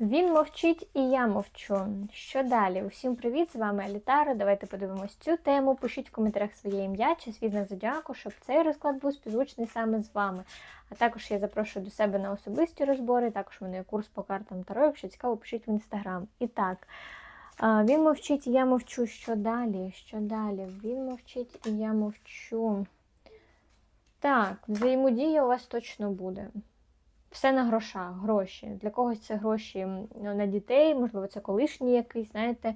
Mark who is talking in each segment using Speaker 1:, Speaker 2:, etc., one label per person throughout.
Speaker 1: Він мовчить і я мовчу. Що далі? Усім привіт! З вами Алітара. Давайте подивимось цю тему. Пишіть в коментарях своє ім'я чи свій знак зодіаку, щоб цей розклад був співзвучний саме з вами. А також я запрошую до себе на особисті розбори. Також в мене є курс по картам Таро. Якщо цікаво, пишіть в інстаграм. І так. Він мовчить, і я мовчу. Що далі? Що далі? Він мовчить, і я мовчу. Так, взаємодія у вас точно буде. Все на грошах, гроші. Для когось це гроші м, на дітей, можливо, це колишній якийсь, знаєте,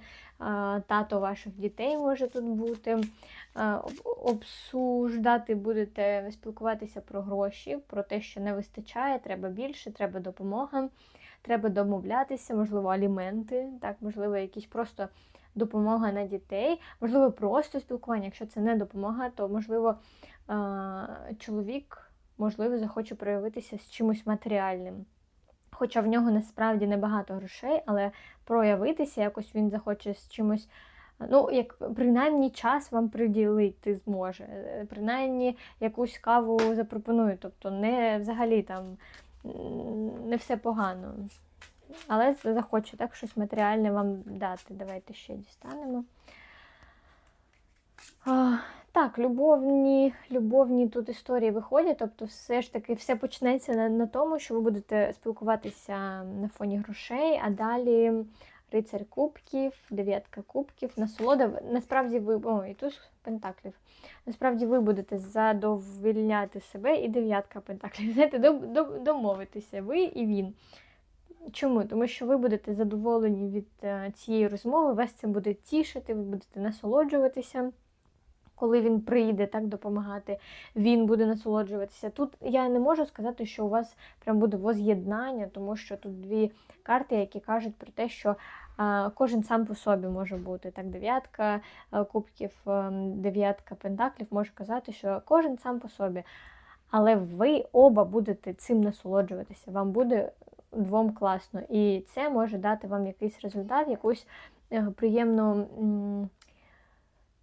Speaker 1: тато ваших дітей може тут бути. Обсуждати будете спілкуватися про гроші, про те, що не вистачає, треба більше, треба допомога, треба домовлятися, можливо, аліменти, так, можливо, якісь просто допомога на дітей, можливо, просто спілкування. Якщо це не допомога, то можливо чоловік можливо, захоче проявитися з чимось матеріальним. Хоча в нього насправді небагато грошей, але проявитися якось він захоче з чимось. Ну, як принаймні час вам приділити зможе, принаймні якусь каву запропонує. Тобто не взагалі там не все погано. Але захоче так щось матеріальне вам дати. Давайте ще дістанемо. Так, любовні, любовні тут історії виходять, тобто все ж таки все почнеться на, на тому, що ви будете спілкуватися на фоні грошей, а далі рицар кубків, дев'ятка кубків, насолода. Насправді ви. О, і туз пентаклів. Насправді ви будете задовільняти себе і дев'ятка пентаклів. Знаєте, дом- дом- домовитися ви і він. Чому? Тому що ви будете задоволені від е, цієї розмови, вас це буде тішити, ви будете насолоджуватися коли він прийде так допомагати, він буде насолоджуватися. Тут я не можу сказати, що у вас прям буде воз'єднання, тому що тут дві карти, які кажуть про те, що кожен сам по собі може бути. Так, дев'ятка кубків, ем, дев'ятка пентаклів може казати, що кожен сам по собі. Але ви оба будете цим насолоджуватися. Вам буде двом класно. І це може дати вам якийсь результат, якусь е, приємну.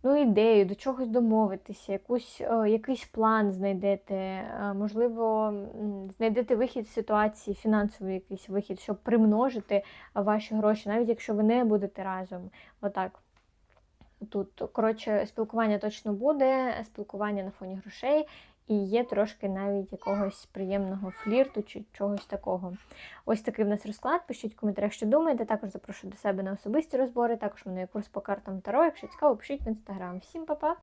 Speaker 1: Ну, ідею, до чогось домовитися, якусь, е, якийсь план знайдете, е, можливо, знайдете вихід з ситуації, фінансовий якийсь вихід, щоб примножити ваші гроші, навіть якщо ви не будете разом. Отак. Тут, коротше, спілкування точно буде, спілкування на фоні грошей, і є трошки навіть якогось приємного флірту чи чогось такого. Ось такий в нас розклад. Пишіть в коментарях, що думаєте. Також запрошую до себе на особисті розбори. Також мене курс по картам Таро. Якщо цікаво, пишіть в інстаграм. Всім па-па!